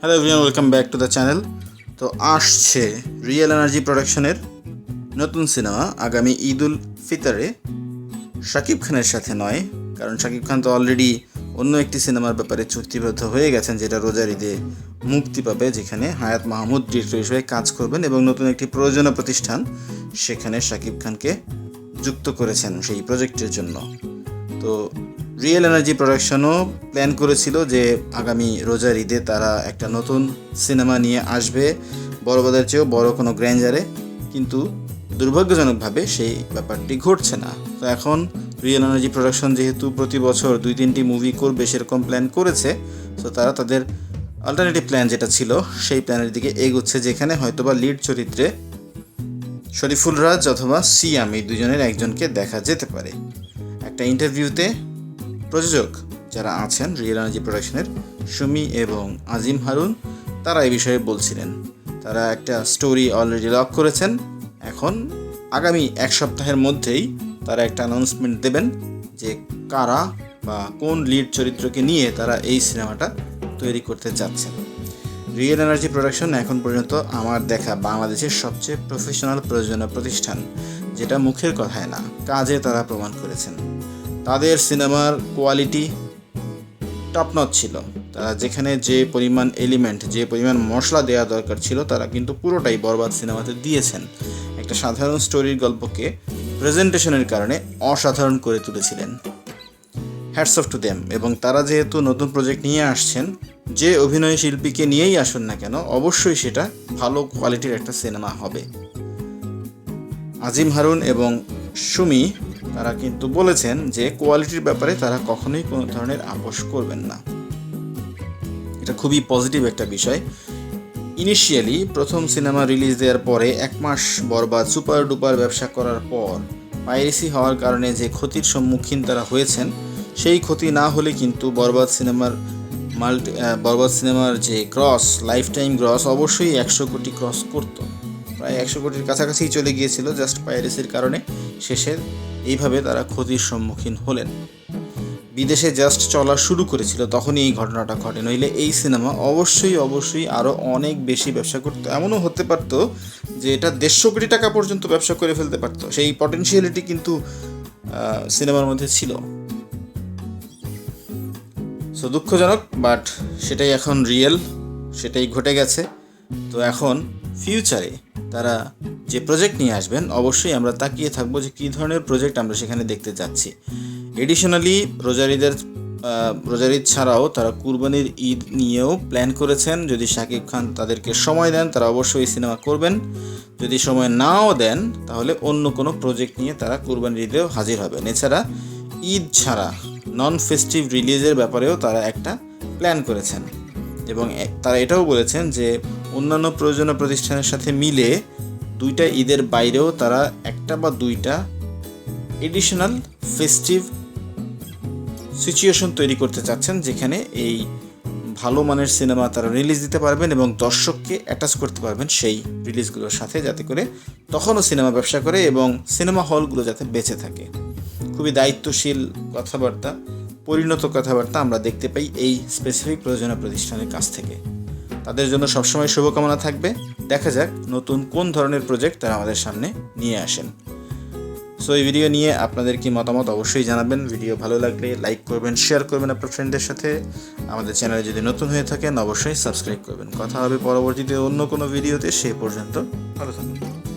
Hello everyone welcome back to the channel তো আসছে real energy প্রোডাকশনের নতুন সিনেমা আগামী ঈদ উল ফিতরে। শাকিব খানের সাথে নয়, কারণ শাকিব খান তো অলরেডি অন্য একটি সিনেমার ব্যাপারে চুক্তিবদ্ধ হয়ে গেছেন, যেটা রোজার ঈদে মুক্তি পাবে, যেখানে হায়াত মাহমুদ ডিরেক্টর হিসেবে কাজ করবেন এবং নতুন একটি প্রয়োজনীয় প্রতিষ্ঠান সেখানে শাকিব খানকে যুক্ত করেছেন সেই প্রজেক্টের জন্য। তো রিয়েল এনার্জি প্রোডাকশনও প্ল্যান করেছিল যে আগামী রোজার ঈদে তারা একটা নতুন সিনেমা নিয়ে আসবে। বড়বাদের চেয়েও বড় কোনো গ্র্যান্ডারে কিন্তু দুর্ভাগ্যজনকভাবে সেই ব্যাপারটি ঘটছে না। তো এখন রিয়েল এনার্জি প্রোডাকশন যেহেতু প্রতি বছর দুই তিনটি মুভি করবে সেরকম প্ল্যান করেছে, তো তারা তাদের অল্টারনেটিভ প্ল্যান যেটা ছিল, সেই প্ল্যানের দিকে এগোচ্ছে, যেখানে হয়তোবা লিড চরিত্রে শরীফুল রাজ অথবা সিয়াম এই দুজনের একজনকে দেখা যেতে পারে। একটা ইন্টারভিউতে প্রযোজক যারা আছেন রিয়েল এনার্জি প্রোডাকশনের সুমি এবং আজিম হারুন, তারা এই বিষয়ে বলছিলেন। তারা একটা স্টোরি অলরেডি লক করেছেন। এখন আগামী এক সপ্তাহের মধ্যেই তারা একটা অ্যানাউন্সমেন্ট দেবেন যে কারা বা কোন লিড চরিত্রকে নিয়ে তারা এই সিনেমাটা তৈরি করতে যাচ্ছেন রিয়েল এনার্জি প্রোডাকশন এখন পর্যন্ত আমার দেখা বাংলাদেশের সবচেয়ে প্রফেশনাল প্রযোজনা প্রতিষ্ঠান, যেটা মুখের কথায় না, কাজে তারা প্রমাণ করেছেন। তাদের সিনেমার কোয়ালিটি টপ নচ ছিল। তারা যেখানে যে পরিমাণ এলিমেন্ট যে পরিমাণ মশলা দেওয়া দরকার ছিল, তারা কিন্তু পুরোটাই বরবাদ সিনেমাতে দিয়েছেন। একটা সাধারণ স্টোরির গল্পকে প্রেজেন্টেশনের কারণে অসাধারণ করে তুলেছিলেন। হ্যাটস অফ টু দেম এবং তারা যেহেতু নতুন প্রজেক্ট নিয়ে আসছেন, যে অভিনয় শিল্পীকে নিয়েই আসুন না কেন, অবশ্যই সেটা ভালো কোয়ালিটির একটা সিনেমা হবে। আজিম হারুন এবং সুমি তারা কিন্তু বলেছেন যে কোয়ালিটির ব্যাপারে তারা কখনোই কোনো ধরনের আপোষ করবেন না। এটা খুবই পজিটিভ একটা বিষয়। ইনিশিয়ালি প্রথম সিনেমা রিলিজ দেওয়ার পরে এক মাস বরবাদ সুপার ডুপার ব্যবসা করার পর পাইরেসি হওয়ার কারণে যে ক্ষতির সম্মুখীন তারা হয়েছেন, সেই ক্ষতি না হলে কিন্তু বরবাদ সিনেমার মাল্টি বরবাদ সিনেমার যে ক্রস লাইফ টাইম ক্রস অবশ্যই একশো কোটি ক্রস করতো। প্রায় একশো কোটির কাছাকাছি চলে গিয়েছিল জাস্ট পাইরেসির কারণে। শেষে এইভাবে তারা ক্ষতির সম্মুখীন হলেন। বিদেশে জাস্ট চলা শুরু করেছিল, তখনই এই ঘটনাটা ঘটে। নইলে এই সিনেমা অবশ্যই অবশ্যই আরও অনেক বেশি ব্যবসা করতো। এমনও হতে পারতো যে এটা দেড়শো কোটি টাকা পর্যন্ত ব্যবসা করে ফেলতে পারতো। সেই পটেনশিয়ালিটি কিন্তু সিনেমার মধ্যে ছিল। সো দুঃখজনক বাট সেটাই এখন রিয়েল সেটাই ঘটে গেছে। তো এখন ফিউচারে তারা যে প্রজেক্ট নিয়ে আসবেন অবশ্যই আমরা তাকিয়ে থাকব যে কী ধরনের প্রজেক্ট আমরা সেখানে দেখতে যাচ্ছি। এডিশনালি রোজার ঈদের আহ, রোজার ঈদ ছাড়াও তারা কুরবানির ঈদ নিয়েও প্ল্যান করেছেন। যদি শাকিব খান তাদেরকে সময় দেন তারা অবশ্যই সিনেমা করবেন। যদি সময় নাও দেন তাহলে অন্য কোনো প্রজেক্ট নিয়ে তারা কুরবানির ঈদেও হাজির হবেন। এছাড়া ঈদ ছাড়া নন ফেস্টিভ রিলিজের ব্যাপারেও তারা একটা প্ল্যান করেছেন। এবং তারা এটাও বলেছেন যে অন্যান্য প্রয়োজনীয় প্রতিষ্ঠানের সাথে মিলে দুইটা ঈদের বাইরেও তারা একটা বা দুইটা এডিশনাল ফেস্টিভ সিচুয়েশন তৈরি করতে চাচ্ছেন, যেখানে এই ভালো মানের সিনেমা তারা রিলিজ দিতে পারবেন এবং দর্শককে অ্যাটাচ করতে পারবেন সেই রিলিজগুলোর সাথে, যাতে করে তখনও সিনেমা ব্যবসা করে এবং সিনেমা হলগুলো যাতে বেঁচে থাকে। খুবই দায়িত্বশীল কথাবার্তা, পরিণত কথাবার্তা আমরা দেখতে পাই এই স্পেসিফিক প্রয়োজনীয় প্রতিষ্ঠানের কাছ থেকে। তাদের জন্য সবসময় শুভকামনা থাকবে। দেখা যাক নতুন কোন ধরনের প্রজেক্ট তারা আমাদের সামনে নিয়ে আসেন। সো এই ভিডিও নিয়ে আপনাদের কি মতামত অবশ্যই জানাবেন। ভিডিও ভালো লাগলে লাইক করবেন শেয়ার করবেন আপনার ফ্রেন্ডদের সাথে। আমাদের চ্যানেলে যদি নতুন হয়ে থাকেন, অবশ্যই সাবস্ক্রাইব করবেন। কথা হবে পরবর্তীতে অন্য কোনো ভিডিওতে সে পর্যন্ত ভালো থাকুন।